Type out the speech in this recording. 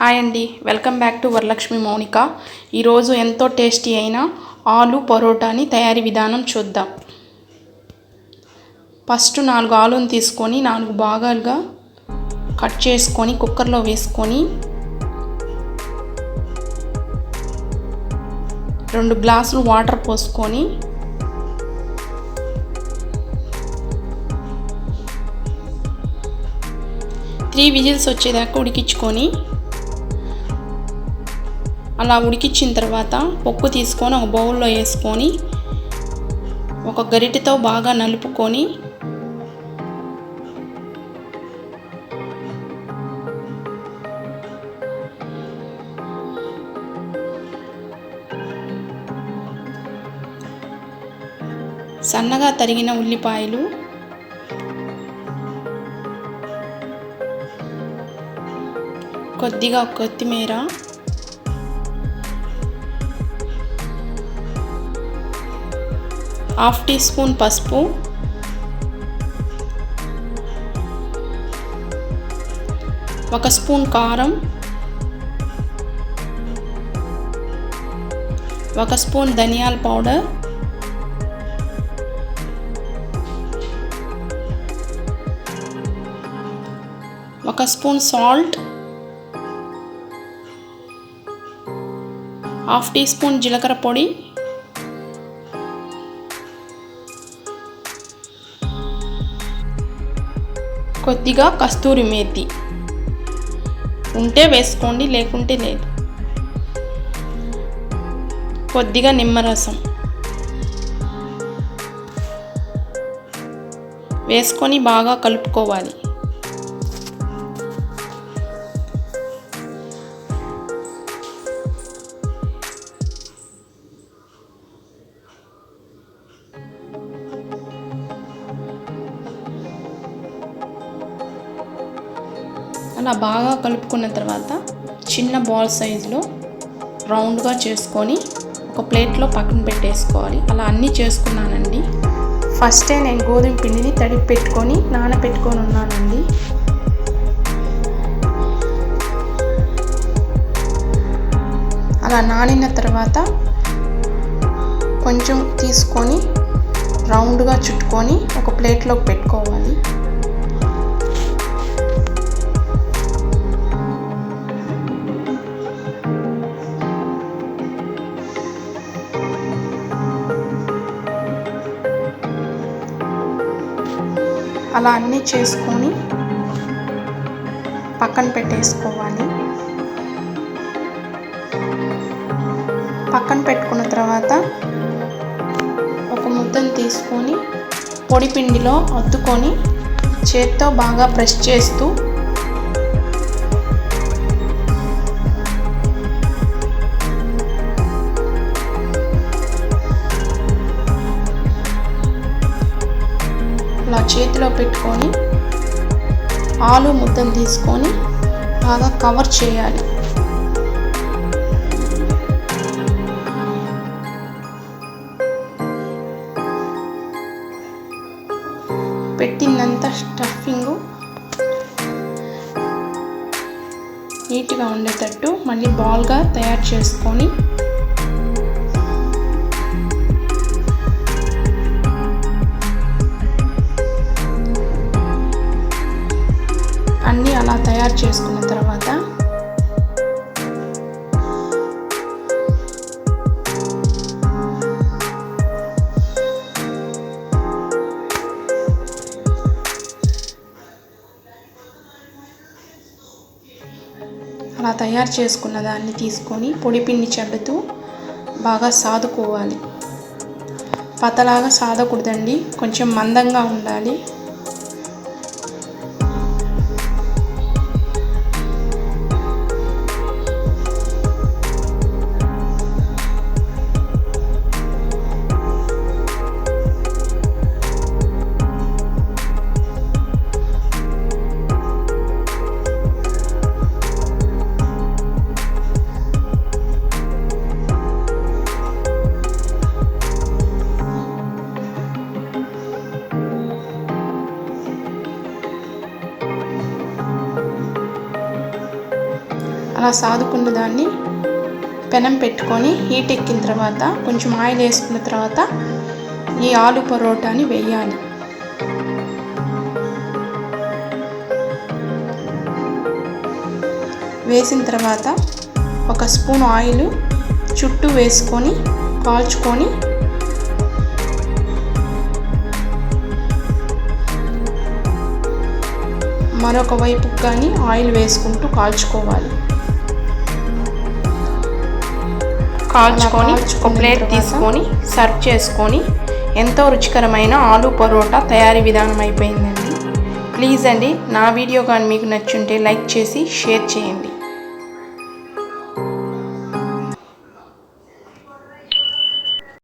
Hi అండి welcome back to Varalakshmi Mounika ఈరోజు ఎంతో టేస్టీ అయిన ఆలు పరోటాని తయారీ విధానం చూద్దాం. ఫస్ట్ నాలుగు ఆలుని తీసుకొని నాలుగు భాగాలుగా కట్ చేసుకొని కుక్కర్లో వేసుకొని రెండు గ్లాసులు వాటర్ పోసుకొని త్రీ విజిల్స్ వచ్చేదాకా ఉడికించుకొని అలా ఉడికించిన తర్వాత పప్పు తీసుకొని ఒక బౌల్లో వేసుకొని ఒక గరిటెతో బాగా నలుపుకొని సన్నగా తరిగిన ఉల్లిపాయలు కొద్దిగా కొత్తిమీర హాఫ్ టీ స్పూన్ పసుపు. ఒక స్పూన్ కారం. ఒక స్పూన్ ధనియాల పౌడర్. ఒక spoon salt. Half tea spoon జీలకర్ర పొడి. కొద్దిగా కస్తూరి మేతి. ఉంటే వేసుకోండి లేకుంటే లేదు. కొద్దిగా నిమ్మరసం. వేసుకొని బాగా కలుపుకోవాలి. అలా బాగా కలుపుకున్న తర్వాత చిన్న బాల్ సైజులో రౌండ్గా చేసుకొని ఒక ప్లేట్లో పక్కన పెట్టేసుకోవాలి. అలా అన్నీ చేసుకున్నానండి. ఫస్టే నేను గోధుమ పిండిని తడిపి పెట్టుకొని నానబెట్టుకొని ఉన్నానండి అలా నానిన తర్వాత కొంచెం తీసుకొని రౌండ్గా చుట్టుకొని ఒక ప్లేట్లోకి పెట్టుకోవాలి. అలా అన్నీ చేసుకొని పక్కన పెట్టేసుకోవాలి. పక్కన పెట్టుకున్న తర్వాత ఒక ముద్దను తీసుకొని పొడి పిండిలో అద్దుకొని చేత్తో బాగా ప్రెస్ చేస్తూ చేతిలో పెట్టుకొని ఆలు ముద్దను తీసుకొని బాగా కవర్ చేయాలి. పెట్టిందంతా స్టఫింగ్ నీట్గా ఉండేటట్టు మళ్ళీ బాల్గా తయారు చేసుకొని తయారు చేసుకున్న తర్వాత అలా తయారు చేసుకున్న దాన్ని తీసుకొని పొడిపిండి చెడ్డుతూ బాగా సాదుకోవాలి. పతలాగా సాదకూడదండి. కొంచెం మందంగా ఉండాలి. అలా సాదుకున్న దాన్ని పెనం పెట్టుకొని హీట్ ఎక్కిన తర్వాత కొంచెం ఆయిల్ వేసుకున్న తర్వాత ఈ ఆలు పరోటాని వేయాలి. వేసిన తర్వాత ఒక స్పూన్ ఆయిల్ చుట్టూ వేసుకొని కాల్చుకొని మరొక వైపుకు కానీ ఆయిల్ వేసుకుంటూ కాల్చుకోవాలి. కాల్చుకొని ఒక ప్లేట్ తీసుకొని సర్వ్ చేసుకొని ఎంతో రుచికరమైన ఆలూ పరోటా తయారీ విధానం అయిపోయిందండి. ప్లీజ్ అండి నా వీడియో కానీ మీకు నచ్చుంటే లైక్ చేసి షేర్ చేయండి.